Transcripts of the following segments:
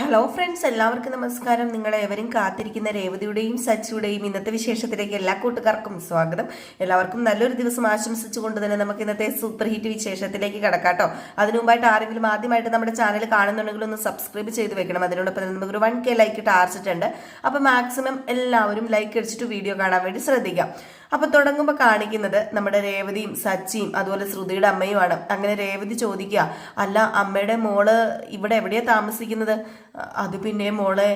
Hello friends എല്ലാവർക്കും നമസ്കാരം. നിങ്ങളെ എവരും കാത്തിരിക്കുന്ന രേവതിയുടെയും സച്ചിയുടെയും ഇന്നത്തെ വിശേഷത്തിലേക്ക് എല്ലാ കൂട്ടുകാർക്കും സ്വാഗതം. എല്ലാവർക്കും നല്ലൊരു ദിവസം ആശംസിച്ചുകൊണ്ട് തന്നെ നമുക്ക് ഇന്നത്തെ സൂപ്പർ ഹിറ്റ് വിശേഷത്തിലേക്ക് കിടക്കാട്ടോ അതിനു മുമ്പായിട്ട് ആരെങ്കിലും ആദ്യമായിട്ട് നമ്മുടെ ചാനൽ കാണുന്നുണ്ടെങ്കിൽ ഒന്ന് സബ്സ്ക്രൈബ് ചെയ്ത് വെക്കണം. അതിനോടൊപ്പം തന്നെ നമുക്കൊരു വൺ കെ ലൈക്ക് ഇട്ട് ആർച്ചിട്ടുണ്ട് അപ്പോൾ മാക്സിമം എല്ലാവരും ലൈക്ക് അടിച്ചിട്ട് വീഡിയോ കാണാൻ വേണ്ടി ശ്രദ്ധിക്കാം. അപ്പൊ തുടങ്ങുമ്പോൾ കാണിക്കുന്നത് നമ്മുടെ രേവതിയും സച്ചിയും അതുപോലെ ശ്രുതിയുടെ അമ്മയുമാണ്. അങ്ങനെ രേവതി ചോദിക്കുക അല്ല അമ്മയുടെ മോൾ ഇവിടെ എവിടെയാ താമസിക്കുന്നത്? അത് പിന്നെ മോളെ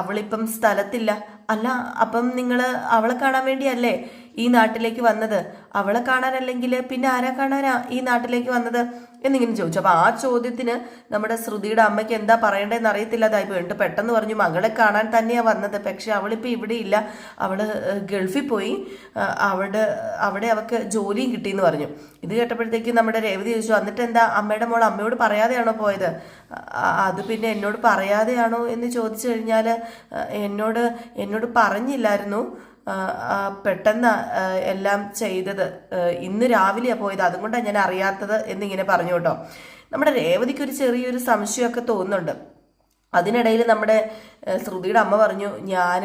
അവളിപ്പം സ്ഥലത്തില്ല. അല്ല അപ്പം നിങ്ങൾ അവളെ കാണാൻ വേണ്ടിയല്ലേ? ഈ നാട്ടിലേക്ക് വന്നത്? അവളെ കാണാനല്ലെങ്കിൽ പിന്നെ ആരാ കാണാനാ ഈ നാട്ടിലേക്ക് വന്നത്? എന്നിങ്ങനെ ചോദിച്ചു. അപ്പൊ ആ ചോദ്യത്തിന് നമ്മുടെ ശ്രുതിയുടെ അമ്മയ്ക്ക് എന്താ പറയേണ്ടതെന്ന് അറിയത്തില്ലാതായി പോയിട്ട് പെട്ടെന്ന് പറഞ്ഞു മകളെ കാണാൻ തന്നെയാ വന്നത്. പക്ഷെ അവളിപ്പോ ഇവിടെ ഇല്ല. അവൾ ഗൾഫിൽ പോയി. അവിടെ അവിടെ അവക്ക് ജോലിയും കിട്ടിയെന്ന് പറഞ്ഞു. ഇത് കേട്ടപ്പോഴത്തേക്ക് നമ്മുടെ രേവതി ചോദിച്ചു എന്നിട്ട് എന്താ അമ്മയുടെ മോൾ അമ്മയോട് പറയാതെയാണോ പോയത്? അത് പിന്നെ എന്നോട് പറയാതെയാണോ? എന്ന് ചോദിച്ചു കഴിഞ്ഞാൽ എന്നോട് എന്നോട് പറഞ്ഞില്ലായിരുന്നു. പെട്ടെന്ന് എല്ലാം ചെയ്തത് ഇന്ന് രാവിലെയാണ് പോയത്. അതുകൊണ്ടാണ് ഞാൻ അറിയാത്തത് എന്നിങ്ങനെ പറഞ്ഞു കേട്ടോ. നമ്മുടെ രേവതിക്ക് ഒരു ചെറിയൊരു സംശയമൊക്കെ തോന്നുന്നുണ്ട്. അതിനിടയിൽ നമ്മുടെ ശ്രുതിയുടെ അമ്മ പറഞ്ഞു ഞാൻ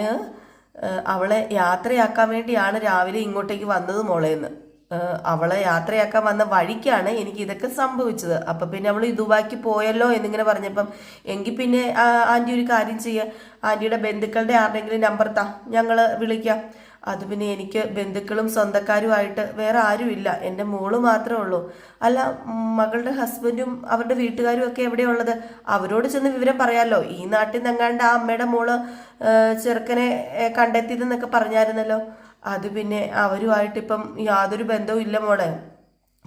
അവളെ യാത്രയാക്കാൻ വേണ്ടിയാണ് രാവിലെ ഇങ്ങോട്ടേക്ക് വന്നത് മോളേന്ന്. അവളെ യാത്രയാക്കാൻ വന്ന വഴിക്കാണ് എനിക്ക് ഇതൊക്കെ സംഭവിച്ചത്. അപ്പൊ പിന്നെ അവൾ ഇതുവാക്കി പോയല്ലോ എന്നിങ്ങനെ പറഞ്ഞപ്പം എങ്കിൽ പിന്നെ ആന്റി ഒരു കാര്യം ചെയ്യുക ആന്റിയുടെ ബന്ധുക്കളുടെ ആരുടെങ്കിലും നമ്പർ താ. ഞങ്ങൾ വിളിക്കാം. അത് പിന്നെ എനിക്ക് ബന്ധുക്കളും സ്വന്തക്കാരുമായിട്ട് വേറെ ആരുമില്ല. എന്റെ മോൾ മാത്രമേ ഉള്ളൂ. അല്ല മകളുടെ ഹസ്ബൻഡും അവരുടെ വീട്ടുകാരും ഒക്കെ എവിടെയുള്ളത്? അവരോട് ചെന്ന് വിവരം പറയാമല്ലോ ഈ നാട്ടിൽ നിന്നെങ്ങാണ്ട് ആ അമ്മയുടെ മോൾ ചെറുക്കനെ കണ്ടെത്തിയതെന്നൊക്കെ പറഞ്ഞായിരുന്നല്ലോ. അത് പിന്നെ അവരുമായിട്ട് ഇപ്പം യാതൊരു ബന്ധവും ഇല്ല മോളെ.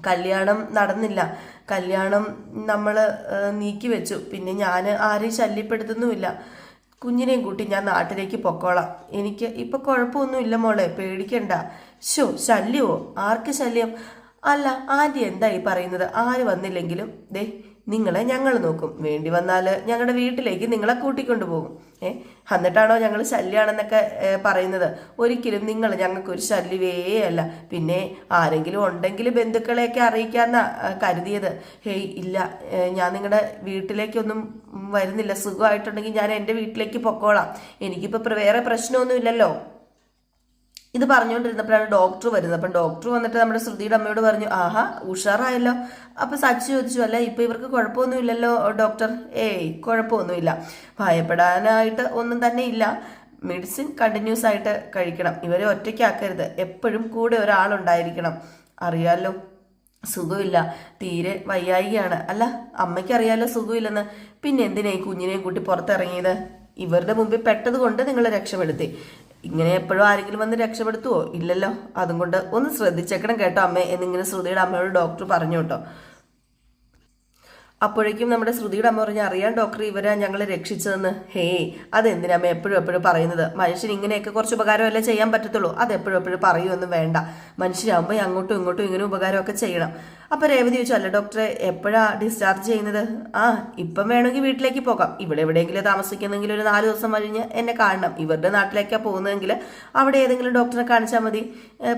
കല്യാണം നടന്നില്ല. കല്യാണം നമ്മൾ നീക്കി വെച്ചു. പിന്നെ ഞാൻ ആരെയും ശല്യപ്പെടുത്തുന്നുമില്ല. കുഞ്ഞിനെയും കൂട്ടി ഞാൻ നാട്ടിലേക്ക് പൊക്കോളാം. എനിക്ക് ഇപ്പം കുഴപ്പമൊന്നുമില്ല മോളെ. പേടിക്കണ്ട. ശോ ശല്യമോ? ആർക്ക് ശല്യം? അല്ല ആന്റി എന്തായി പറയുന്നത്? ആര് വന്നില്ലെങ്കിലും? ദേ നിങ്ങളെ ഞങ്ങൾ നോക്കും. വേണ്ടി വന്നാൽ ഞങ്ങളുടെ വീട്ടിലേക്ക് നിങ്ങളെ കൂട്ടിക്കൊണ്ടു പോകും. ഏ? എന്നിട്ടാണോ ഞങ്ങൾ ശല്യാണെന്നൊക്കെ പറയുന്നത്. ഒരിക്കലും നിങ്ങൾ ഞങ്ങൾക്കൊരു ശല്യമേ അല്ല. പിന്നെ ആരെങ്കിലും ഉണ്ടെങ്കിൽ ബന്ധുക്കളെയൊക്കെ അറിയിക്കാന്ന ആ, കരുതിയത്. ഹേയ് ഇല്ല. ഞാൻ നിങ്ങളുടെ വീട്ടിലേക്കൊന്നും വരുന്നില്ല. സുഖമായിട്ടുണ്ടെങ്കിൽ ഞാൻ എന്റെ വീട്ടിലേക്ക് പൊക്കോളാം. എനിക്കിപ്പോൾ വേറെ പ്രശ്നമൊന്നുമില്ലല്ലോ. ഇത് പറഞ്ഞുകൊണ്ടിരുന്നപ്പോഴാണ് ഡോക്ടർ വരുന്നത്. അപ്പം ഡോക്ടർ വന്നിട്ട് നമ്മുടെ ശ്രുതിയുടെ അമ്മയോട് പറഞ്ഞു ആഹാ ഉഷാറായല്ലോ. അപ്പം സച്ചി ചോദിച്ചു അല്ല ഇപ്പം ഇവർക്ക് കുഴപ്പമൊന്നുമില്ലല്ലോ ഡോക്ടർ ഏയ് കുഴപ്പമൊന്നുമില്ല. ഭയപ്പെടാനായിട്ട് ഒന്നും തന്നെ ഇല്ല. മെഡിസിൻ കണ്ടിന്യൂസ് ആയിട്ട് കഴിക്കണം. ഇവരെ ഒറ്റയ്ക്കാക്കരുത്. എപ്പോഴും കൂടെ ഒരാളുണ്ടായിരിക്കണം. അറിയാലോ സുഖമില്ല. തീരെ വയ്യായികയാണ്. അല്ല അമ്മയ്ക്ക് അറിയാലോ സുഖമില്ലെന്ന്. പിന്നെ എന്തിനാ ഈ കുഞ്ഞിനെയും കൂട്ടി പുറത്തിറങ്ങിയത്? ഇവരുടെ മുമ്പിൽ പെട്ടത് കൊണ്ട് നിങ്ങൾ രക്ഷപ്പെടുത്തി. ഇങ്ങനെ എപ്പോഴും ആരെങ്കിലും വന്ന് രക്ഷപ്പെടുത്തുവോ? ഇല്ലല്ലോ. അതും കൊണ്ട് ഒന്ന് ശ്രദ്ധിച്ചേക്കണം കേട്ടോ അമ്മേ എന്നിങ്ങനെ ശ്രുതിയുടെ അമ്മയോട് ഡോക്ടർ പറഞ്ഞു കേട്ടോ. അപ്പോഴേക്കും നമ്മുടെ ശ്രുതിയുടെ അമ്മ പറഞ്ഞു അറിയാൻ ഡോക്ടർ ഇവരാ ഞങ്ങൾ രക്ഷിച്ചതെന്ന്. ഹേയ് അതെന്തിനാ അമ്മ എപ്പോഴും എപ്പോഴും പറയുന്നത്? മനുഷ്യൻ ഇങ്ങനെയൊക്കെ കുറച്ച് ഉപകാരമല്ലേ ചെയ്യാൻ പറ്റത്തുള്ളൂ. അത് എപ്പോഴും എപ്പോഴും പറയുമൊന്നും വേണ്ട. മനുഷ്യരാകുമ്പോൾ അങ്ങോട്ടും ഇങ്ങോട്ടും ഇങ്ങനെ ഉപകാരമൊക്കെ ചെയ്യണം. അപ്പൊ രേവതി ചോദിച്ചു അല്ല ഡോക്ടറെ എപ്പോഴാ ഡിസ്ചാർജ് ചെയ്യുന്നത്? ആ ഇപ്പം വേണമെങ്കിൽ വീട്ടിലേക്ക് പോകാം. ഇവിടെ എവിടെയെങ്കിലും താമസിക്കുന്നെങ്കിൽ ഒരു നാല് ദിവസം കഴിഞ്ഞ് എന്നെ കാണണം. ഇവരുടെ നാട്ടിലേക്കാ പോകുന്നതെങ്കിൽ അവിടെ ഏതെങ്കിലും ഡോക്ടറെ കാണിച്ചാൽ മതി.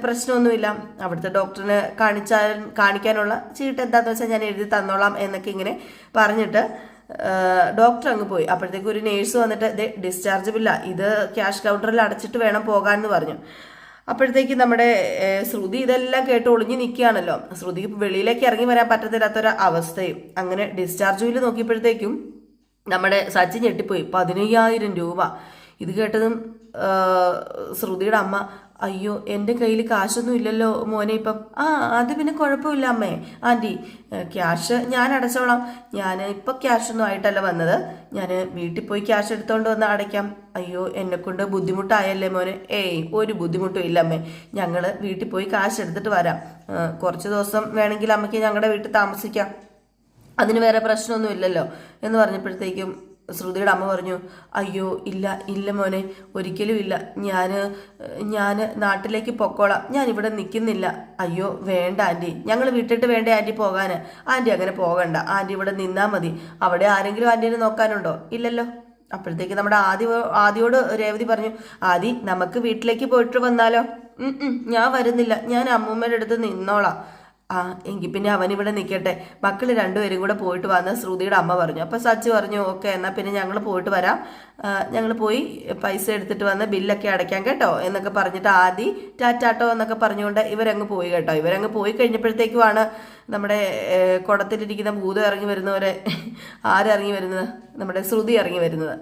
പ്രശ്നമൊന്നുമില്ല. അവിടുത്തെ ഡോക്ടറിനെ കാണിച്ചാൽ കാണിക്കാനുള്ള ചീട്ട് എന്താണെന്ന് വെച്ചാൽ ഞാൻ എഴുതി തന്നോളാം എന്നൊക്കെ ഇങ്ങനെ പറഞ്ഞിട്ട് ഡോക്ടർ അങ്ങ് പോയി. അപ്പോഴത്തേക്ക് ഒരു നേഴ്സ് വന്നിട്ട് ദേ ഡിസ്ചാർജബില്ല ഇത് ക്യാഷ് കൗണ്ടറിൽ അടച്ചിട്ട് വേണം പോകാൻ എന്ന് പറഞ്ഞു. അപ്പോഴത്തേക്ക് നമ്മുടെ ശ്രുതി ഇതെല്ലാം കേട്ട് ഒളിഞ്ഞു നിൽക്കുകയാണല്ലോ. ശ്രുതി വെളിയിലേക്ക് ഇറങ്ങി വരാൻ പറ്റത്തില്ലാത്തൊരു അവസ്ഥയും. അങ്ങനെ ഡിസ്ചാർജ് ബില്ല് നോക്കിയപ്പോഴത്തേക്കും നമ്മുടെ സച്ചിൻ ഞെട്ടിപ്പോയി. പതിനയ്യായിരം രൂപ. ഇത് കേട്ടതും ശ്രുതിയുടെ അമ്മ അയ്യോ എന്റെ കയ്യിൽ കാശൊന്നും ഇല്ലല്ലോ മോനെ ഇപ്പം. ആ അത് പിന്നെ കുഴപ്പമില്ല അമ്മേ. ആന്റി ക്യാഷ് ഞാൻ അടച്ചോളാം. ഞാൻ ഇപ്പം ക്യാഷൊന്നും ആയിട്ടല്ല വന്നത്. ഞാൻ വീട്ടിൽ പോയി ക്യാഷ് എടുത്തോണ്ട് വന്ന് അടയ്ക്കാം. അയ്യോ എന്നെക്കൊണ്ട് ബുദ്ധിമുട്ടായല്ലേ മോനെ? ഏയ് ഒരു ബുദ്ധിമുട്ടും ഇല്ല അമ്മേ. ഞങ്ങൾ വീട്ടിൽ പോയി കാശ് എടുത്തിട്ട് വരാം. കുറച്ച് ദിവസം വേണമെങ്കിൽ അമ്മയ്ക്ക് ഞങ്ങളുടെ വീട്ടിൽ താമസിക്കാം. അതിന് വേറെ പ്രശ്നമൊന്നും ഇല്ലല്ലോ എന്ന് പറഞ്ഞപ്പോഴത്തേക്കും ശ്രുതിയുടെ അമ്മ പറഞ്ഞു അയ്യോ ഇല്ല ഇല്ല മോനെ ഒരിക്കലും ഇല്ല. ഞാൻ ഞാൻ നാട്ടിലേക്ക് പൊക്കോളാം. ഞാൻ ഇവിടെ നിൽക്കുന്നില്ല. അയ്യോ വേണ്ട ആന്റി. ഞങ്ങൾ വിട്ടിട്ട് വേണ്ട ആന്റി പോകാൻ ആന്റി അങ്ങനെ പോകണ്ട. ആന്റി ഇവിടെ നിന്നാൽ മതി. അവിടെ ആരെങ്കിലും ആന്റീനെ നോക്കാനുണ്ടോ? ഇല്ലല്ലോ. അപ്പോഴത്തേക്ക് നമ്മുടെ ആദ്യ ആദ്യോട് രേവതി പറഞ്ഞു ആദി നമുക്ക് വീട്ടിലേക്ക് പോയിട്ട് വന്നാലോ? ഞാൻ വരുന്നില്ല. ഞാൻ അമ്മൂമ്മയുടെ അടുത്ത് നിന്നോളാം. ആ എങ്കിൽ പിന്നെ അവൻ ഇവിടെ നിൽക്കട്ടെ മക്കൾ രണ്ടുപേരും കൂടെ പോയിട്ട് വന്ന് ശ്രുതിയുടെ അമ്മ പറഞ്ഞു. അപ്പോൾ സച്ചു പറഞ്ഞു ഓക്കെ എന്നാൽ പിന്നെ ഞങ്ങൾ പോയിട്ട് വരാം. ഞങ്ങൾ പോയി പൈസ എടുത്തിട്ട് വന്ന് ബില്ലൊക്കെ അടയ്ക്കാം കേട്ടോ എന്നൊക്കെ പറഞ്ഞിട്ട് ആദി ടാറ്റാട്ടോ എന്നൊക്കെ പറഞ്ഞുകൊണ്ട് ഇവരങ്ങ് പോയി കേട്ടോ. ഇവരങ്ങ് പോയി കഴിഞ്ഞപ്പോഴത്തേക്കുമാണ് നമ്മുടെ കുടത്തിലിരിക്കുന്ന ഭൂതം ഇറങ്ങി വരുന്നവരെ. ആരിറങ്ങി വരുന്നത്? നമ്മുടെ ശ്രുതി ഇറങ്ങി വരുന്നത്.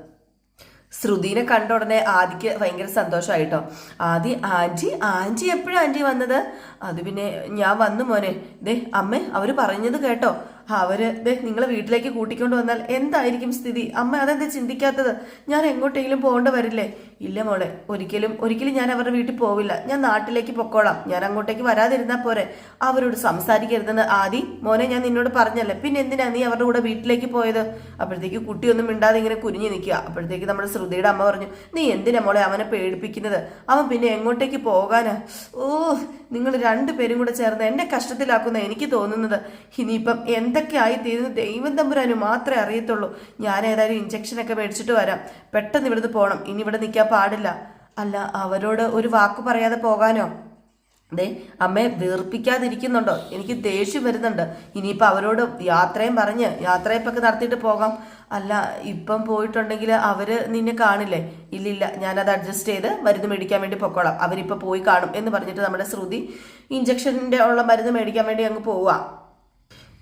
ശ്രുതിനെ കണ്ട ഉടനെ ആദിക്ക് ഭയങ്കര സന്തോഷമായിട്ടോ ആദി ആന്റി ആന്റി എപ്പോഴാണ് ആന്റി വന്നത്? അത് പിന്നെ ഞാൻ വന്നു മോനെ. ദേ അമ്മേ അവർ പറഞ്ഞത് കേട്ടോ. അവർ ദേ നിങ്ങളെ വീട്ടിലേക്ക് കൂട്ടിക്കൊണ്ട് വന്നാൽ എന്തായിരിക്കും സ്ഥിതി? അമ്മ അതെന്താ ചിന്തിക്കാത്തത്? ഞാൻ എങ്ങോട്ടെങ്കിലും പോകേണ്ട വരില്ലേ? ഇല്ല മോളെ ഒരിക്കലും ഒരിക്കലും ഞാൻ അവരുടെ വീട്ടിൽ പോവില്ല. ഞാൻ നാട്ടിലേക്ക് പൊക്കോളാം. ഞാൻ അങ്ങോട്ടേക്ക് വരാതിരുന്നാൽ പോരെ. അവരോട് സംസാരിക്കരുതെന്ന് ആദി മോനെ ഞാൻ നിന്നോട് പറഞ്ഞല്ലേ പിന്നെ എന്തിനാ നീ അവരുടെ കൂടെ വീട്ടിലേക്ക് പോയത്? അപ്പോഴത്തേക്ക് കുട്ടിയൊന്നും മിണ്ടാതെ ഇങ്ങനെ കുനിഞ്ഞു നിൽക്കുക. അപ്പോഴത്തേക്ക് നമ്മുടെ ശ്രുതിയുടെ അമ്മ പറഞ്ഞു നീ എന്തിനാ മോളെ അവനെ പേടിപ്പിക്കുന്നത്? അവൻ പിന്നെ എങ്ങോട്ടേക്ക് പോകാനാ? ഓ നിങ്ങൾ രണ്ടുപേരും കൂടെ ചേർന്ന് എന്നെ കഷ്ടത്തിലാക്കുന്ന എനിക്ക് തോന്നുന്നത്. ഇനിയിപ്പം എന്തൊക്കെ ആയി തീരുന്നു ദൈവം തമ്പുരാനും മാത്രമേ അറിയത്തുള്ളൂ. ഞാൻ ഏതായാലും ഇഞ്ചക്ഷനൊക്കെ മേടിച്ചിട്ട് വരാം. പെട്ടെന്ന് ഇവിടുന്ന് പോകണം ഇനി ഇവിടെ നിൽക്കാൻ പാടില്ല. അല്ല അവരോട് ഒരു വാക്ക് പറയാതെ പോകാനോ? അതെ അമ്മേ വീർപ്പിക്കാതിരിക്കുന്നുണ്ടോ? എനിക്ക് ദേഷ്യം വരുന്നുണ്ട്. ഇനിയിപ്പോൾ അവരോട് യാത്രയും പറഞ്ഞ് യാത്രയപ്പൊക്കെ നടത്തിയിട്ട് പോകാം. അല്ല ഇപ്പം പോയിട്ടുണ്ടെങ്കിൽ അവർ നിന്നെ കാണില്ലേ? ഇല്ലില്ല ഞാനത് അഡ്ജസ്റ്റ് ചെയ്ത് മരുന്ന് മേടിക്കാൻ വേണ്ടി പൊക്കോളാം. അവരിപ്പോൾ പോയി കാണും എന്ന് പറഞ്ഞിട്ട് നമ്മുടെ ശ്രുതി ഇഞ്ചക്ഷന്റെ ഉള്ള മരുന്ന് മേടിക്കാൻ വേണ്ടി അങ്ങ് പോവാം.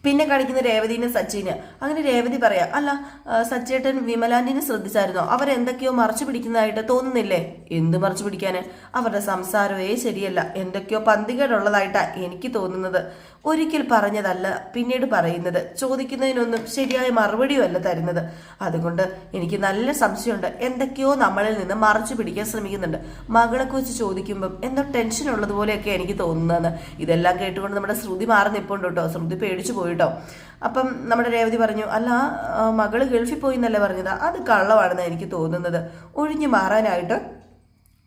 പിന്നെ കാണിക്കുന്ന രേവതിനെ സച്ചിന്. അങ്ങനെ രേവതി പറയാം അല്ല സച്ചേട്ടൻ വിമലാന്റിനെ ശ്രദ്ധിച്ചായിരുന്നോ? അവരെന്തൊക്കെയോ മറച്ചു പിടിക്കുന്നതായിട്ട് തോന്നുന്നില്ലേ? എന്ത് മറച്ചു പിടിക്കാന്? അവരുടെ സംസാരമേ ശരിയല്ല. എന്തൊക്കെയോ പന്തികേടുള്ളതായിട്ടാ എനിക്ക് തോന്നുന്നത്. ഒരിക്കൽ പറഞ്ഞതല്ല പിന്നീട് പറയുന്നത്. ചോദിക്കുന്നതിനൊന്നും ശരിയായ മറുപടിയും അല്ല തരുന്നത്. അതുകൊണ്ട് എനിക്ക് നല്ല സംശയമുണ്ട്. എന്തൊക്കെയോ നമ്മളിൽ നിന്ന് മറച്ചു പിടിക്കാൻ ശ്രമിക്കുന്നുണ്ട്. മകളെ കുറിച്ച് ചോദിക്കുമ്പം എന്തോ ടെൻഷൻ ഉള്ളതുപോലെയൊക്കെ എനിക്ക് തോന്നുന്നതെന്ന് ഇതെല്ലാം കേട്ടുകൊണ്ട് നമ്മുടെ ശ്രുതി മാറി നിൽപ്പുണ്ട് കേട്ടോ. ശ്രുതി പേടിച്ചു പോയിട്ടോ. അപ്പം നമ്മുടെ രേവതി പറഞ്ഞു അല്ല മകൾ ഗൾഫിൽ പോയി എന്നല്ലേ പറഞ്ഞത്? അത് കള്ളമാണെന്ന് എനിക്ക് തോന്നുന്നത്. ഒഴിഞ്ഞു മാറാനായിട്ട്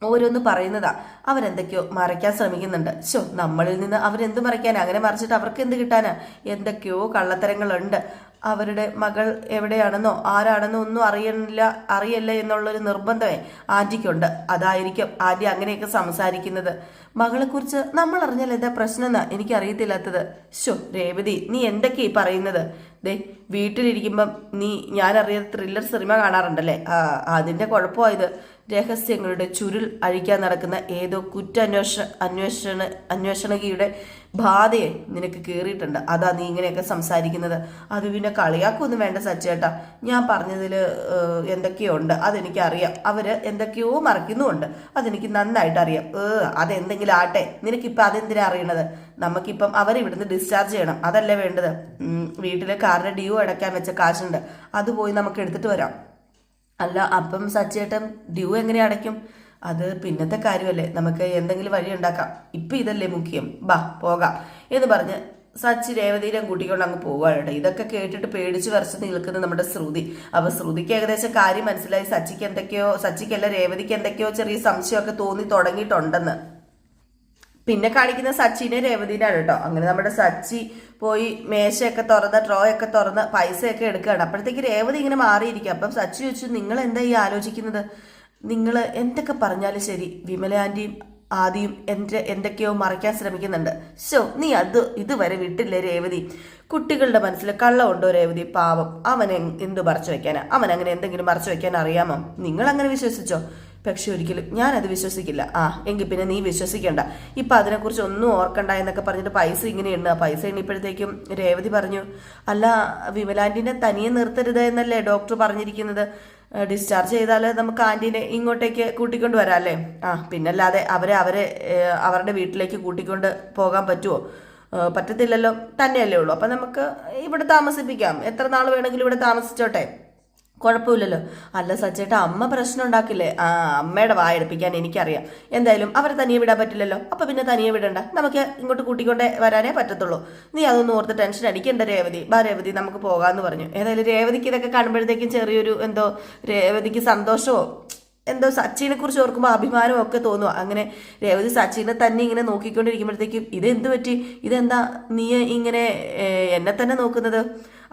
ഓരോന്ന് പറയുന്നതാ. അവരെന്തൊക്കെയോ മറയ്ക്കാൻ ശ്രമിക്കുന്നുണ്ട്. ശോ നമ്മളിൽ നിന്ന് അവരെന്ത് മറയ്ക്കാനാ? അങ്ങനെ മറിച്ചിട്ട് അവർക്ക് എന്ത് കിട്ടാനാ? എന്തൊക്കെയോ കള്ളത്തരങ്ങളുണ്ട്. അവരുടെ മകൾ എവിടെയാണെന്നോ ആരാണെന്നോ ഒന്നും അറിയണില്ല അറിയല്ല എന്നുള്ളൊരു നിർബന്ധമേ ആന്റിക്കുണ്ട് അതായിരിക്കും ആന്റി അങ്ങനെയൊക്കെ സംസാരിക്കുന്നത്. മകളെക്കുറിച്ച് നമ്മൾ അറിഞ്ഞാൽ എന്താ പ്രശ്നം എന്നാ എനിക്കറിയത്തില്ലാത്തത്. ശോ രേവതി നീ എന്തൊക്കെയാ ഈ പറയുന്നത്? ദേ വീട്ടിലിരിക്കുമ്പം നീ ഞാൻ അറിയാത്ത ത്രില്ലർ സിനിമ കാണാറുണ്ടല്ലേ? ആ അതിന്റെ കുഴപ്പമായത് രഹസ്യങ്ങളുടെ ചുരുൾ അഴിക്കാൻ നടക്കുന്ന ഏതോ കുറ്റാന്വേഷ അന്വേഷണ അന്വേഷണകിയുടെ ബാധയെ നിനക്ക് കയറിയിട്ടുണ്ട് അതാ നീ ഇങ്ങനെയൊക്കെ സംസാരിക്കുന്നത്. അത് പിന്നെ കളിയാക്കൊന്നും വേണ്ട സച്ചേട്ടാ ഞാൻ പറഞ്ഞതിൽ എന്തൊക്കെയോ ഉണ്ട് അതെനിക്കറിയാം. അവർ എന്തൊക്കെയോ മറക്കുന്നുമുണ്ട് അതെനിക്ക് നന്നായിട്ട് അറിയാം ഏ അതെന്തെങ്കിലും ആട്ടെ. നിനക്കിപ്പോൾ അതെന്തിനാ അറിയണത്? നമുക്കിപ്പം അവരിവിടുന്ന് ഡിസ്ചാർജ് ചെയ്യണം. അതല്ലേ വേണ്ടത്? വീട്ടിലെ കാറിന്റെ ഡ്യൂ അടയ്ക്കാൻ വെച്ച കാശുണ്ട്. അത് പോയി നമുക്ക് എടുത്തിട്ട് വരാം. അല്ല അപ്പം സച്ചേട്ടൻ ഡ്യൂ എങ്ങനെ അടയ്ക്കും? അത് പിന്നത്തെ കാര്യമല്ലേ. നമുക്ക് എന്തെങ്കിലും വഴി ഉണ്ടാക്കാം. ഇപ്പം ഇതല്ലേ മുഖ്യം. ബാ പോകാം. എന്ന് പറഞ്ഞ് സച്ചി രേവതിയിലും കൂട്ടിക്കൊണ്ട് അങ്ങ് പോവുകയാണ് ഇതൊക്കെ കേട്ടിട്ട് പേടിച്ച് വരച്ച് നിൽക്കുന്നത് നമ്മുടെ ശ്രുതി. അപ്പൊ ശ്രുതിക്ക് ഏകദേശം കാര്യം മനസ്സിലായി. സച്ചിക്ക് എന്തൊക്കെയോ സച്ചിക്കല്ല രേവതിക്ക് എന്തൊക്കെയോ ചെറിയ സംശയമൊക്കെ തോന്നി തുടങ്ങിയിട്ടുണ്ടെന്ന്. പിന്നെ കാണിക്കുന്ന സച്ചിനെ രേവതിനാണ് കേട്ടോ. അങ്ങനെ നമ്മുടെ സച്ചി പോയി മേശയൊക്കെ തുറന്ന് ട്രോ ഒക്കെ തുറന്ന് പൈസയൊക്കെ എടുക്കുകയാണ്. അപ്പോഴത്തേക്ക് രേവതി ഇങ്ങനെ മാറിയിരിക്കുക അപ്പം സച്ചി ചോദിച്ചു നിങ്ങൾ എന്താ ഈ ആലോചിക്കുന്നത്? നിങ്ങൾ എന്തൊക്കെ പറഞ്ഞാലും ശരി വിമല ആന്റിയും ആദ്യം എന്റെ എന്തൊക്കെയോ മറയ്ക്കാൻ ശ്രമിക്കുന്നുണ്ട്. ശോ നീ അത് ഇതുവരെ വിട്ടില്ലേ രേവതി? കുട്ടികളുടെ മനസ്സിൽ കള്ളമുണ്ടോ രേവതി? പാവം. അവൻ എന്ത് മറച്ചു വെക്കാനാ? അവൻ അങ്ങനെ എന്തെങ്കിലും മറച്ചു വെക്കാൻ അറിയാമോ? നിങ്ങൾ അങ്ങനെ വിശ്വസിച്ചോ? പക്ഷെ ഒരിക്കലും ഞാനത് വിശ്വസിക്കില്ല. ആ എങ്കിൽ പിന്നെ നീ വിശ്വസിക്കണ്ട. ഇപ്പൊ അതിനെക്കുറിച്ച് ഒന്നും ഓർക്കണ്ട എന്നൊക്കെ പറഞ്ഞിട്ട് പൈസ ഇങ്ങനെ ആ പൈസ എണ്ണിപ്പോഴത്തേക്കും രേവതി പറഞ്ഞു അല്ല വിമലാന്റിനെ തനിയെ നിർത്തരുത് എന്നല്ലേ ഡോക്ടർ പറഞ്ഞിരിക്കുന്നത്? ഡിസ്ചാർജ് ചെയ്താൽ നമുക്ക് ആന്റീനെ ഇങ്ങോട്ടേക്ക് കൂട്ടിക്കൊണ്ട് വരാം അല്ലേ? ആ പിന്നല്ലാതെ അവരെ അവരെ അവരുടെ വീട്ടിലേക്ക് കൂട്ടിക്കൊണ്ട് പോകാൻ പറ്റുമോ പറ്റത്തില്ലല്ലോ. തന്നെയല്ലേ ഉള്ളൂ. അപ്പം നമുക്ക് ഇവിടെ താമസിപ്പിക്കാം. എത്ര നാൾ വേണമെങ്കിലും ഇവിടെ താമസിച്ചോട്ടെ? കുഴപ്പമില്ലല്ലോ. അല്ല സച്ചേട്ട അമ്മ പ്രശ്നം ഉണ്ടാക്കില്ലേ? ആ അമ്മയുടെ വായെടുപ്പിക്കാൻ എനിക്കറിയാം. എന്തായാലും അവരെ തനിയെ വിടാൻ പറ്റില്ലല്ലോ. അപ്പൊ പിന്നെ തനിയെ വിടണ്ട. നമുക്ക് ഇങ്ങോട്ട് കൂട്ടിക്കൊണ്ടേ വരാനേ പറ്റത്തുള്ളൂ. നീ അതൊന്നും ഓർത്ത് ടെൻഷൻ അടിക്കണ്ട രേവതി. ബാ രേവതി നമുക്ക് പോകാന്ന് പറഞ്ഞു. ഏതായാലും രേവതിക്ക് ഇതൊക്കെ കാണുമ്പോഴത്തേക്കും ചെറിയൊരു എന്തോ രേവതിക്ക് സന്തോഷമോ? എന്തോ സച്ചിനെ കുറിച്ച് ഓർക്കുമ്പോൾ അഭിമാനം ഒക്കെ തോന്നുക അങ്ങനെ രേവതി സച്ചിനെ തന്നെ ഇങ്ങനെ നോക്കിക്കൊണ്ടിരിക്കുമ്പോഴത്തേക്കും ഇത് എന്ത് പറ്റി? ഇതെന്താ നീ ഇങ്ങനെ എന്നെ തന്നെ നോക്കുന്നത്?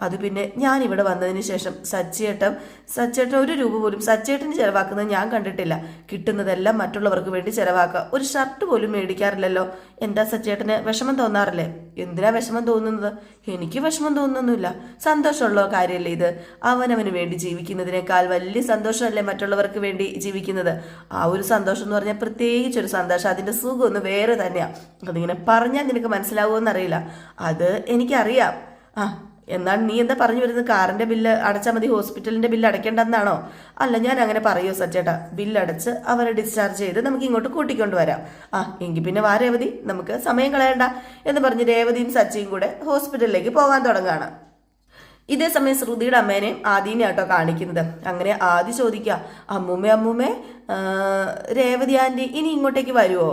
അത് പിന്നെ ഞാൻ ഇവിടെ വന്നതിന് ശേഷം സച്ചേട്ടൻ സച്ചേട്ടൻ ഒരു രൂപ പോലും സച്ചേട്ടന് ചെലവാക്കുന്നത് ഞാൻ കണ്ടിട്ടില്ല. കിട്ടുന്നതെല്ലാം മറ്റുള്ളവർക്ക് വേണ്ടി ചെലവാക്കുക. ഒരു ഷർട്ട് പോലും മേടിക്കാറില്ലല്ലോ. എന്താ സച്ചേട്ടന് വിഷമം തോന്നാറില്ലേ? എന്തിനാ വിഷമം തോന്നുന്നത്? എനിക്ക് വിഷമം തോന്നുന്നൊന്നുമില്ല സന്തോഷമുള്ള കാര്യമല്ലേ ഇത്. അവനവന് വേണ്ടി ജീവിക്കുന്നതിനേക്കാൾ വലിയ സന്തോഷമല്ലേ മറ്റുള്ളവർക്ക് വേണ്ടി ജീവിക്കുന്നത്. ആ ഒരു സന്തോഷം എന്ന് പറഞ്ഞാൽ പ്രത്യേകിച്ച് ഒരു സന്തോഷം. അതിന്റെ സുഖം ഒന്ന് വേറെ തന്നെയാണ് അതിങ്ങനെ പറഞ്ഞാൽ നിനക്ക് മനസ്സിലാവുമെന്നറിയില്ല അത് എനിക്കറിയാം. ആ എന്നാൽ നീ എന്താ പറഞ്ഞു വരുന്നത്? കാറിന്റെ ബില്ല് അടച്ചാൽ മതി ഹോസ്പിറ്റലിന്റെ ബില്ല് അടയ്ക്കേണ്ടെന്നാണോ അല്ല ഞാൻ അങ്ങനെ പറയൂ സച്ചേട്ടാ ബില്ല് അടച്ച് അവരെ ഡിസ്ചാർജ് ചെയ്ത് നമുക്ക് ഇങ്ങോട്ട് കൂട്ടിക്കൊണ്ട് വരാം. ആ എങ്കിൽ പിന്നെ വാ രേവതി. നമുക്ക് സമയം കളയണ്ട എന്ന് പറഞ്ഞ് രേവതിയും സച്ചിയും കൂടെ ഹോസ്പിറ്റലിലേക്ക് പോകാൻ തുടങ്ങുകയാണ്. ഇതേ സമയം ശ്രുതിയുടെ അമ്മേനെയും ആദീനെ ആട്ടോ കാണിക്കുന്നത്. അങ്ങനെ ആദി ചോദിക്കുക അമ്മൂമ്മേ അമ്മൂമ്മേ രേവതി ആന്റി ഇനി ഇങ്ങോട്ടേക്ക് വരുമോ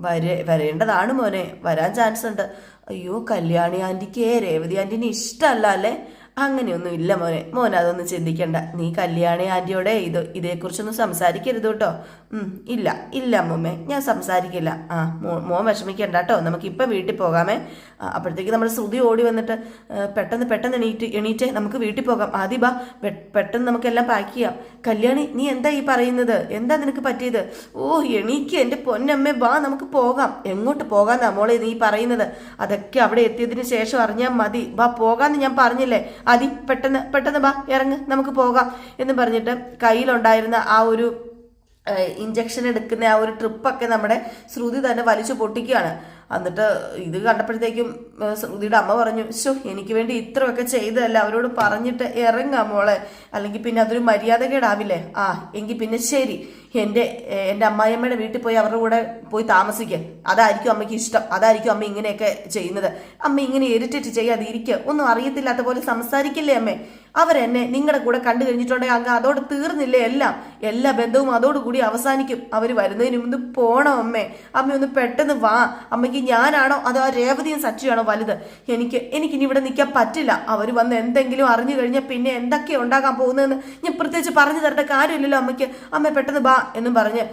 വരേ വരേണ്ടതാണ് മോനെ. വരാൻ ചാൻസ് ഉണ്ട് അയ്യോ കല്യാണി ആന്റിക്ക് രേവതി ആന്റിന് ഇഷ്ടമല്ല അല്ലേ? അങ്ങനെയൊന്നും ഇല്ല മോനെ മോൻ അതൊന്നും ചിന്തിക്കണ്ട. നീ കല്യാണി ആന്റിയോടെ ഇത് ഇതേക്കുറിച്ചൊന്നും സംസാരിക്കരുത് കേട്ടോ. ഇല്ല ഇല്ല അമ്മൂമ്മേ ഞാൻ സംസാരിക്കില്ല. ആ മോ മോൻ വിഷമിക്കണ്ട കേട്ടോ. നമുക്ക് ഇപ്പം വീട്ടിൽ പോകാമേ. അപ്പോഴത്തേക്ക് നമ്മുടെ ശ്രുതി ഓടി വന്നിട്ട് പെട്ടെന്ന് പെട്ടെന്ന് എണീറ്റ് എണീറ്റ് നമുക്ക് വീട്ടിൽ പോകാം. ആദ്യ ബാ പെട്ടെന്ന് നമുക്കെല്ലാം പാക്ക് ചെയ്യാം. കല്യാണി നീ എന്താ ഈ പറയുന്നത്? എന്താ നിനക്ക് പറ്റിയത്? ഓ എണീക്ക് എന്റെ പൊന്നമ്മേ വാ നമുക്ക് പോകാം. എങ്ങോട്ട് പോകാന്നാ മോളെ നീ പറയുന്നത്? അതൊക്കെ അവിടെ എത്തിയതിന് ശേഷം അറിഞ്ഞാൽ മതി. വാ പോകാന്ന് ഞാൻ പറഞ്ഞില്ലേ? അതി പെട്ടെന്ന് പെട്ടെന്ന് ബാ ഇറങ്ങ് നമുക്ക് പോകാം എന്ന് പറഞ്ഞിട്ട് കയ്യിലുണ്ടായിരുന്ന ആ ഒരു ഇഞ്ചക്ഷൻ എടുക്കുന്ന ആ ഒരു ട്രിപ്പൊക്കെ നമ്മുടെ ശ്രുതി തന്നെ വലിച്ചു പൊട്ടിക്കുകയാണ്. എന്നിട്ട് ഇത് കണ്ടപ്പോഴത്തേക്കും ശ്രുതിയുടെ അമ്മ പറഞ്ഞു ശോ എനിക്ക് വേണ്ടി ഇത്രയൊക്കെ ചെയ്തതല്ല? അവരോട് പറഞ്ഞിട്ട് ഇറങ്ങാം മോളെ. അല്ലെങ്കിൽ പിന്നെ അതൊരു മര്യാദകേടാവില്ലേ? ആ എങ്കിൽ പിന്നെ ശരി. എന്റെ എന്റെ അമ്മായിയമ്മയുടെ വീട്ടിൽ പോയി അവരുടെ കൂടെ പോയി താമസിക്കുക അതായിരിക്കും അമ്മയ്ക്ക് ഇഷ്ടം. അതായിരിക്കും അമ്മ ഇങ്ങനെയൊക്കെ ചെയ്യുന്നത്. അമ്മ ഇങ്ങനെ ഇരിറ്റിട്ട് ചെയ്യാതെ ഇരിക്കുക ഒന്നും അറിയത്തില്ലാത്ത പോലെ സംസാരിക്കില്ലേ അമ്മേ? അവരെന്നെ നിങ്ങളുടെ കൂടെ കണ്ടു കഴിഞ്ഞിട്ടുണ്ടെങ്കിൽ അങ്ങ് അതോട് തീർന്നില്ലേ എല്ലാം? എല്ലാ ബന്ധവും അതോടുകൂടി അവസാനിക്കും. അവർ വരുന്നതിന് മുമ്പ് പോണം അമ്മേ. അമ്മ ഒന്ന് പെട്ടെന്ന് വാ. അമ്മയ്ക്ക് ഞാനാണോ അതോ ആ രേവതിയും സച്ചിയാണോ വലുത്? എനിക്ക് എനിക്കിനി ഇവിടെ നിൽക്കാൻ പറ്റില്ല. അവർ വന്ന് എന്തെങ്കിലും അറിഞ്ഞു കഴിഞ്ഞാൽ പിന്നെ എന്തൊക്കെയാ ഉണ്ടാകാൻ പോകുന്നതെന്ന് ഞാൻ പ്രത്യേകിച്ച് പറഞ്ഞു തരേണ്ട കാര്യമില്ലല്ലോ അമ്മയ്ക്ക്. അമ്മ പെട്ടെന്ന് ബാ എന്നും പറഞ്ഞ്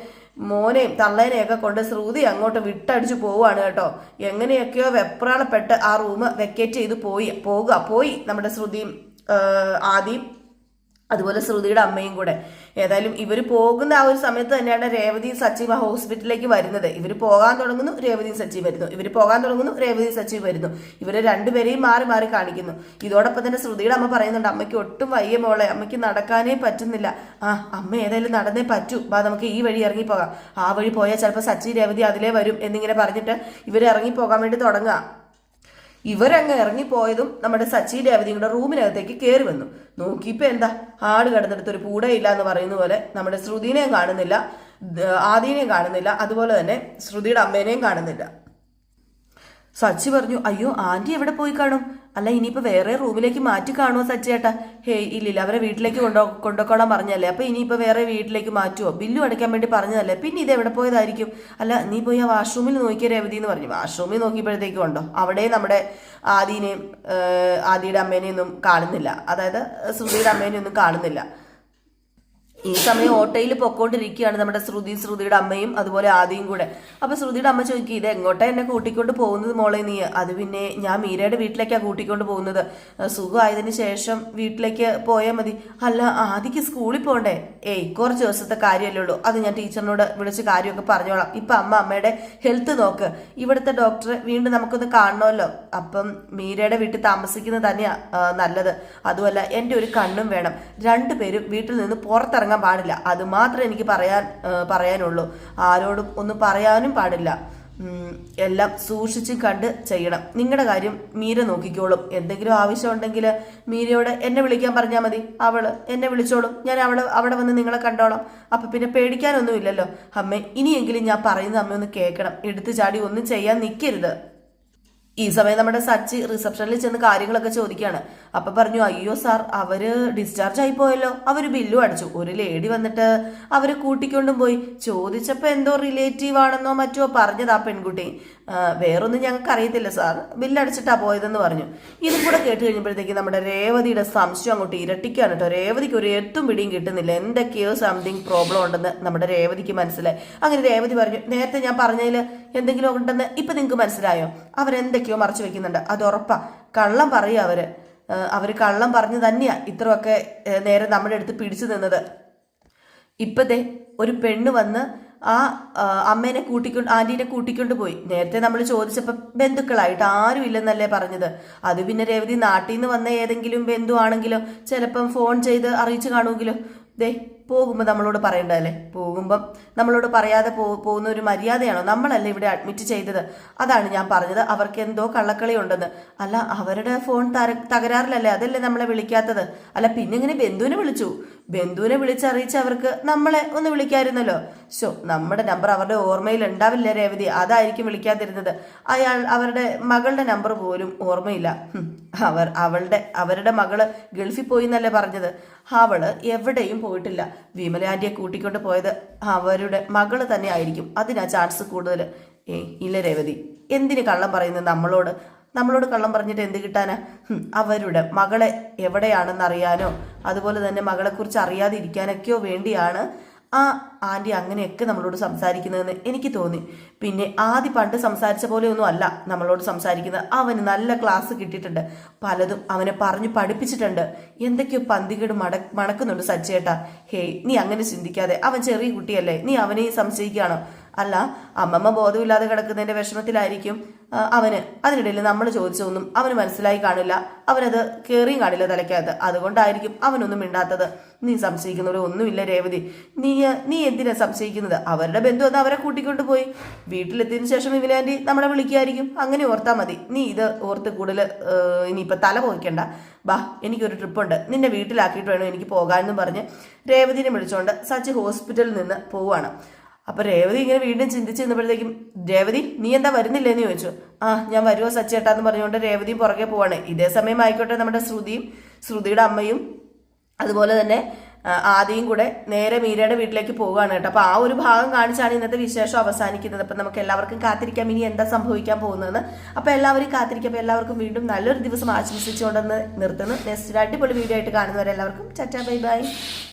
മോനെയും തള്ളേനെയൊക്കെ കൊണ്ട് ശ്രുതി അങ്ങോട്ട് വിട്ടടിച്ചു പോവുകയാണ് കേട്ടോ. എങ്ങനെയൊക്കെയോ വെപ്രാളപ്പെട്ട് ആ റൂം വെക്കേറ്റ് ചെയ്ത് പോയി. പോകുക പോയി നമ്മുടെ ശ്രുതിയും ആദിയും. അതുപോലെ ശ്രുതിയുടെ അമ്മയും കൂടെ. ഏതായാലും ഇവർ പോകുന്ന ആ ഒരു സമയത്ത് തന്നെയാണ് രേവതി സച്ചീവ് ആ ഹോസ്പിറ്റലിലേക്ക് വരുന്നത്. ഇവർ പോകാൻ തുടങ്ങുന്നു രേവതി സച്ചീവ് വരുന്നു. ഇവർ പോകാൻ തുടങ്ങുന്നു രേവതി സച്ചീവ് വരുന്നു. ഇവരെ രണ്ടുപേരെയും മാറി മാറി കാണിക്കുന്നു. ഇതോടൊപ്പം തന്നെ ശ്രുതിയുടെ അമ്മ പറയുന്നുണ്ട് അമ്മയ്ക്ക് ഒട്ടും വയ്യ മോളെ അമ്മയ്ക്ക് നടക്കാനേ പറ്റുന്നില്ല. ആ അമ്മ ഏതായാലും നടന്നേ പറ്റൂ. ബാ നമുക്ക് ഈ വഴി ഇറങ്ങി പോകാം. ആ വഴി പോയാൽ ചിലപ്പോൾ സച്ചി രേവതി അതിലേ വരും എന്നിങ്ങനെ പറഞ്ഞിട്ട് ഇവർ ഇറങ്ങി പോകാൻ വേണ്ടി തുടങ്ങുക. ഇവരങ്ങ് ഇറങ്ങിപ്പോയതും നമ്മുടെ സച്ചി രേവതിയുടെ റൂമിനകത്തേക്ക് കയറി വന്നു. നോക്കിയിപ്പോ എന്താ? ആട് കിടന്നെടുത്ത് ഒരു പൂടയില്ല എന്ന് പറയുന്ന പോലെ നമ്മുടെ ശ്രുതിനെയും കാണുന്നില്ല. ആദിനെയും കാണുന്നില്ല. അതുപോലെ തന്നെ ശ്രുതിയുടെ അമ്മേനെയും കാണുന്നില്ല. സച്ചി പറഞ്ഞു അയ്യോ ആന്റി എവിടെ പോയി കാണും? അല്ല ഇനിയിപ്പോ വേറെ റൂമിലേക്ക് മാറ്റി കാണുമോ സച്ചേട്ടാ ഹേ ഇല്ലില്ല അവരെ വീട്ടിലേക്ക് കൊണ്ടോ കൊണ്ടുപോക്കോളാൻ പറഞ്ഞല്ലേ അപ്പൊ ഇനിയിപ്പോ വേറെ വീട്ടിലേക്ക് മാറ്റുമോ ബില്ലു അടയ്ക്കാൻ വേണ്ടി പറഞ്ഞതല്ലേ? പിന്നെ ഇത് എവിടെ പോയതായിരിക്കും? അല്ല നീ പോയി ആ വാഷ്റൂമിൽ നോക്കിയ രവതി എന്ന് പറഞ്ഞു. വാഷ്റൂമിൽ നോക്കിയപ്പോഴത്തേക്കും ഉണ്ടോ അവിടെ നമ്മുടെ ആദീനെയും ആദിയുടെ അമ്മേനെയൊന്നും കാണുന്നില്ല. അതായത് ശ്രുതിയുടെ അമ്മേനെയൊന്നും കാണുന്നില്ല. ഈ സമയം ഓട്ടോയിൽ പൊക്കോണ്ടിരിക്കുകയാണ് നമ്മുടെ ശ്രുതി ശ്രുതിയുടെ അമ്മയും അതുപോലെ ആദിയും കൂടെ. അപ്പൊ ശ്രുതിയുടെ അമ്മ ചോദിക്കും ഇത് എങ്ങോട്ടാ എന്നെ കൂട്ടിക്കൊണ്ട് പോകുന്നത് മോളെ നീ? അത് പിന്നെ ഞാൻ മീരയുടെ വീട്ടിലേക്കാണ് കൂട്ടിക്കൊണ്ട് പോകുന്നത്. സുഖമായതിനു ശേഷം വീട്ടിലേക്ക് പോയാൽ മതി. അല്ല ആദ്യക്ക് സ്കൂളിൽ പോകണ്ടേ ഏയ് കുറച്ച് ദിവസത്തെ കാര്യമല്ലേ ഉള്ളൂ. അത് ഞാൻ ടീച്ചറിനോട് വിളിച്ച് കാര്യമൊക്കെ പറഞ്ഞോളാം. ഇപ്പൊ അമ്മ അമ്മയുടെ ഹെൽത്ത് നോക്ക്. ഇവിടുത്തെ ഡോക്ടറെ വീണ്ടും നമുക്കൊന്ന് കാണണമല്ലോ. അപ്പം മീരയുടെ വീട്ടിൽ താമസിക്കുന്നത് തന്നെയാ നല്ലത്. അതുമല്ല എന്റെ ഒരു കണ്ണും വേണം. രണ്ടുപേരും വീട്ടിൽ നിന്ന് പുറത്തിറങ്ങാൻ പാടില്ല. അത് എനിക്ക് പറയാൻ പറയാനുള്ളൂ. ആരോടും ഒന്നും പറയാനും പാടില്ല. എല്ലാം സൂക്ഷിച്ച് കണ്ട് ചെയ്യണം. നിങ്ങളുടെ കാര്യം മീര നോക്കിക്കോളും. എന്തെങ്കിലും ആവശ്യമുണ്ടെങ്കിൽ മീരയോട് എന്നെ വിളിക്കാൻ പറഞ്ഞാൽ മതി. അവൾ എന്നെ വിളിച്ചോളും. ഞാൻ അവൾ അവിടെ വന്ന് നിങ്ങളെ കണ്ടോളാം. അപ്പൊ പിന്നെ പേടിക്കാനൊന്നുമില്ലല്ലോ. അമ്മേ ഇനിയെങ്കിലും ഞാൻ പറയുന്നത് അമ്മ ഒന്ന് കേൾക്കണം. എടുത്തു ചാടി ഒന്നും ചെയ്യാൻ നിൽക്കരുത് ഈ സമയം നമ്മുടെ സച്ചി റിസപ്ഷനിൽ ചെന്ന് കാര്യങ്ങളൊക്കെ ചോദിക്കുകയാണ്. അപ്പൊ പറഞ്ഞു അയ്യോ സാർ അവർ ഡിസ്ചാർജ് ആയി പോയല്ലോ. അവർ ബില്ലും അടച്ചു. ഒരു ലേഡി വന്നിട്ട് അവർ കൂട്ടിക്കൊണ്ടും പോയി. ചോദിച്ചപ്പോ എന്തോ റിലേറ്റീവ് ആണെന്നോ മറ്റോ പറഞ്ഞത് ആ പെൺകുട്ടി. വേറൊന്നും ഞങ്ങൾക്ക് അറിയത്തില്ല സാർ. ബില്ലടച്ചിട്ടാ പോയതെന്ന് പറഞ്ഞു. ഇതും കൂടെ കേട്ട് കഴിഞ്ഞപ്പോഴത്തേക്ക് നമ്മുടെ രേവതിയുടെ സംശയം അങ്ങോട്ട് ഇരട്ടിക്കാണ് കേട്ടോ. രേവതിക്ക് ഒരു എത്തും പിടിയും കിട്ടുന്നില്ല. എന്തൊക്കെയോ സംതിങ് പ്രോബ്ലം ഉണ്ടെന്ന് നമ്മുടെ രേവതിക്ക് മനസ്സിലായി. അങ്ങനെ രേവതി പറഞ്ഞു നേരത്തെ ഞാൻ പറഞ്ഞതിൽ എന്തെങ്കിലും ഉണ്ടെന്ന് ഇപ്പൊ നിങ്ങൾക്ക് മനസ്സിലായോ? അവരെന്തൊക്കെയോ മറച്ചു വെക്കുന്നുണ്ട്. അത് ഉറപ്പാ. കള്ളം പറയുക അവർ. അവർ കള്ളം പറഞ്ഞു തന്നെയാണ് ഇത്രയൊക്കെ നേരെ നമ്മുടെ അടുത്ത് പിടിച്ചു നിന്നത്. ഇപ്പതേ ഒരു പെണ്ണ് വന്ന് ആ അമ്മേനെ കൂട്ടിക്കൊണ്ട് ആന്റീനെ കൂട്ടിക്കൊണ്ട് പോയി. നേരത്തെ നമ്മൾ ചോദിച്ചപ്പോൾ ബന്ധുക്കളായിട്ട് ആരും ഇല്ലെന്നല്ലേ പറഞ്ഞത്. അത് പിന്നെ രേവതി നാട്ടിൽ നിന്ന് വന്ന ഏതെങ്കിലും ബന്ധു ആണെങ്കിലോ ചിലപ്പം ഫോൺ ചെയ്ത് അറിയിച്ചു കാണുമെങ്കിലോ. ദേ പോകുമ്പോൾ നമ്മളോട് പറയണ്ടല്ലേ പോകുമ്പം നമ്മളോട് പറയാതെ പോ പോകുന്ന ഒരു മര്യാദയാണോ? നമ്മളല്ലേ ഇവിടെ അഡ്മിറ്റ് ചെയ്തത്? അതാണ് ഞാൻ പറഞ്ഞത്. അവർക്ക് എന്തോ കള്ളക്കളി ഉണ്ടെന്ന് അല്ല അവരുടെ ഫോൺ തര തകരാറിലല്ലേ? അതല്ലേ നമ്മളെ വിളിക്കാത്തത്? അല്ല പിന്നെ ഇങ്ങനെ ബന്ധുവിനെ വിളിച്ചു. ബന്ധുവിനെ വിളിച്ചറിയിച്ച് അവർക്ക് നമ്മളെ ഒന്ന് വിളിക്കായിരുന്നല്ലോ. സോ നമ്മുടെ നമ്പർ അവരുടെ ഓർമ്മയിൽ ഉണ്ടാവില്ല രേവതി. അതായിരിക്കും വിളിക്കാതിരുന്നത്. അയാൾ അവരുടെ മകളുടെ നമ്പർ പോലും ഓർമ്മയില്ല. അവർ അവളുടെ അവരുടെ മകൾ ഗൾഫിൽ പോയി എന്നല്ലേ പറഞ്ഞത്? അവൾ എവിടെയും പോയിട്ടില്ല. വിമല ആന്റിയെ കൂട്ടിക്കൊണ്ട് പോയത് അവരുടെ മകൾ തന്നെ ആയിരിക്കും. അതിനാ ചാൻസ് കൂടുതൽ ഏ ഇല്ല രേവതി. എന്തിന് കള്ളം പറയുന്നത് നമ്മളോട്? നമ്മളോട് കള്ളം പറഞ്ഞിട്ട് എന്ത് കിട്ടാനാ? അവരുടെ മകളെ എവിടെയാണെന്ന് അറിയാനോ അതുപോലെ തന്നെ മകളെക്കുറിച്ച് അറിയാതിരിക്കാനൊക്കെയോ വേണ്ടിയാണ് ആ ആന്റി അങ്ങനെയൊക്കെ നമ്മളോട് സംസാരിക്കുന്നതെന്ന് എനിക്ക് തോന്നി. പിന്നെ ആദ്യ പണ്ട് സംസാരിച്ച പോലെയൊന്നും അല്ല നമ്മളോട് സംസാരിക്കുന്നത്. അവന് നല്ല ക്ലാസ് കിട്ടിയിട്ടുണ്ട്. പലതും അവനെ പറഞ്ഞു പഠിപ്പിച്ചിട്ടുണ്ട്. എന്തൊക്കെയോ പന്തികേട് മട മണക്കുന്നുണ്ട് സച്ചേട്ടാ ഹേയ് നീ അങ്ങനെ ചിന്തിക്കാതെ. അവൻ ചെറിയ കുട്ടിയല്ലേ. നീ അവനെ സംശയിക്കുകയാണോ? അല്ല അമ്മമ്മ ബോധമില്ലാതെ കിടക്കുന്നതിന്റെ വിഷമത്തിലായിരിക്കും അവന്. അതിനിടയിൽ നമ്മൾ ചോദിച്ചതൊന്നും അവന് മനസ്സിലായി കാണില്ല. അവനത് കയറിയും കാണില്ല തലയ്ക്കകത്ത്. അതുകൊണ്ടായിരിക്കും അവനൊന്നും മിണ്ടാത്തത്. നീ സംശയിക്കുന്നവരെ ഒന്നുമില്ല രേവതി. നീ നീ എന്തിനാ സംശയിക്കുന്നത്? അവരുടെ ബന്ധു അത് അവരെ കൂട്ടിക്കൊണ്ട് പോയി വീട്ടിലെത്തിയതിന് ശേഷം ഇവനാന്റി നമ്മളെ വിളിക്കുമായിരിക്കും. അങ്ങനെ ഓർത്താൽ മതി. നീ ഇത് ഓർത്ത് കൂടുതൽ ഇനിയിപ്പോൾ തല പോയിക്കണ്ട. ബാ എനിക്കൊരു ട്രിപ്പുണ്ട്. നിന്നെ വീട്ടിലാക്കിയിട്ട് വേണം എനിക്ക് പോകാമെന്ന് പറഞ്ഞ് രേവതിനെ വിളിച്ചുകൊണ്ട് സച്ചി ഹോസ്പിറ്റലിൽ നിന്ന് പോവാണ്. അപ്പൊ രേവതി ഇങ്ങനെ വീണ്ടും ചിന്തിച്ച് നിന്നപ്പോഴത്തേക്കും രേവതി നീ എന്താ വരുന്നില്ലേ എന്ന് ചോദിച്ചു. ആ ഞാൻ വരുമോ സച്ചേട്ടാന്ന് പറഞ്ഞുകൊണ്ട് രേവതി പുറകെ പോവാണ്. ഇതേ സമയം ആയിക്കോട്ടെ നമ്മുടെ ശ്രുതിയും ശ്രുതിയുടെ അമ്മയും അതുപോലെ തന്നെ ആദ്യം കൂടെ നേരെ മീരയുടെ വീട്ടിലേക്ക് പോവുകയാണ് കേട്ടോ. അപ്പൊ ആ ഒരു ഭാഗം കാണിച്ചാണ് ഇന്നത്തെ വിശേഷം അവസാനിക്കുന്നത്. അപ്പൊ നമുക്ക് എല്ലാവർക്കും കാത്തിരിക്കാം. ഇനി എന്താ സംഭവിക്കാൻ പോകുന്നതെന്ന്. അപ്പൊ എല്ലാവരും കാത്തിരിക്കാം. അപ്പൊ എല്ലാവർക്കും വീണ്ടും നല്ലൊരു ദിവസം ആശംസിച്ചുകൊണ്ടെന്ന് നിർത്തുന്നു. നെക്സ്റ്റ് അടിപൊളി വീഡിയോ ആയിട്ട് കാണുന്നവരെല്ലാവർക്കും ചറ്റാ ബൈ ബൈ.